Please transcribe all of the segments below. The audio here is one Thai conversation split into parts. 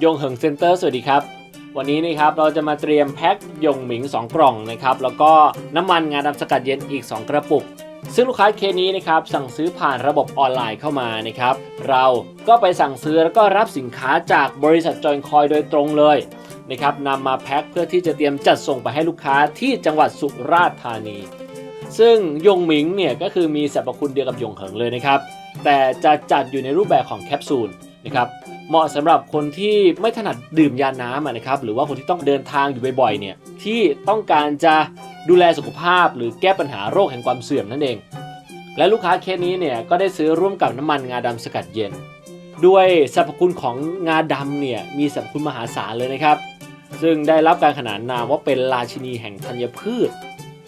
ยงเหิงเซ็นเตอร์สวัสดีครับ วันนี้นะครับเราจะมาเตรียมแพ็คยงหมิง 2 กล่องนะครับแล้วก็น้ำมันงาดำสกัดเย็นอีก 2 กระปุก ซึ่งลูกค้าเคสนี้นะครับสั่งซื้อผ่านระบบออนไลน์เข้ามานะครับเราก็ไปสั่งซื้อแล้วก็รับสินค้าจากบริษัทจอยคอยโดยตรงเลยนะครับนำมาแพ็คเพื่อที่จะเตรียมจัดส่งไปให้ลูกค้าที่จังหวัดสุราษฎร์ธานี ซึ่งยงหมิงเนี่ยก็คือมีสรรพคุณเดียวกับยงเหิงเลยนะครับแต่จะจัดอยู่ในรูปแบบของแคปซูล นะครับเหมาะสำหรับคนที่ไม่ถนัดดื่มยาน้ำนะครับหรือว่าคนที่ต้องเดินทางอยู่บ่อยๆเนี่ยที่ต้องการจะดูแลสุขภาพ หรือแก้ปัญหาโรคแห่งความเสื่อมนั่นเอง และลูกค้าเคสนี้เนี่ยก็ได้ซื้อร่วมกับน้ำมันงาดำสกัดเย็น ด้วยสรรพคุณของงาดำเนี่ยมีสรรพคุณมหาศาลเลยนะครับ ซึ่งได้รับการขนานนามว่าเป็นราชินีแห่งธัญพืช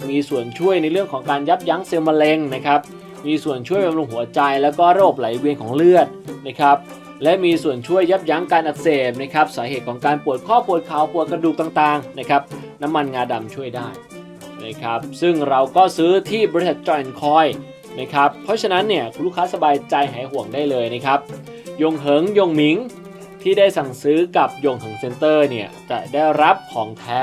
มีส่วนช่วยในเรื่องของการยับยั้งเซลล์มะเร็งนะครับมีส่วนช่วยบำรุงหัวใจแล้วก็ระบบไหลเวียนของเลือดนะครับ และมีส่วนช่วยยับยั้งการอักเสบนะครับสาเหตุของการปวดข้อปวดเข่าปวดกระดูกต่างๆนะครับน้ำมันงาดำช่วยได้นะครับซึ่งเราก็ซื้อที่บริษัทจอยน์คอยนะครับเพราะฉะนั้นเนี่ยคุณลูกค้าสบายใจหายห่วงได้เลยนะครับยงเหิงยงหมิงที่ได้สั่งซื้อกับยงเหิงเซ็นเตอร์เนี่ยจะได้รับของแท้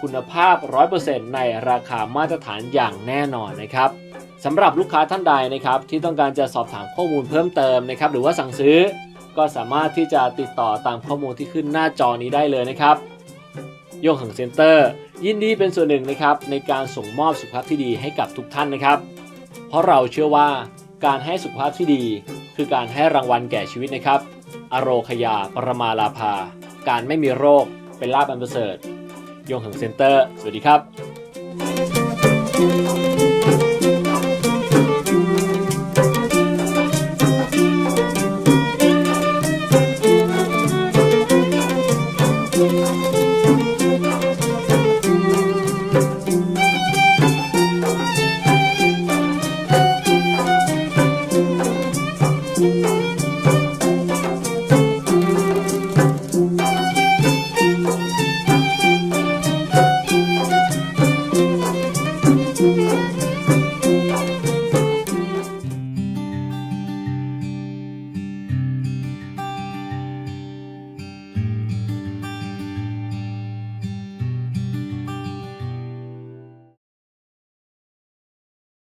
คุณภาพ 100%ในราคามาตรฐานอย่างแน่นอนนะครับสำหรับลูกค้าท่านใดนะครับที่ต้องการจะสอบถามข้อมูลเพิ่มเติมนะครับหรือว่าสั่งซื้อ ก็สามารถที่จะติดต่อตามข้อมูลที่ขึ้นหน้าจอนี้ได้เลยนะครับโยงหังเซ็นเตอร์ ยินดีเป็นส่วนหนึ่งนะครับในการส่งมอบสุขภาพที่ดีให้กับทุกท่านนะครับ เพราะเราเชื่อว่าการให้สุขภาพที่ดี คือการให้รางวัลแก่ชีวิตนะครับ อโรคยาปรมาลาภา การไม่มีโรคเป็นลาบอันประเสริฐโยงหังเซ็นเตอร์ สวัสดีครับ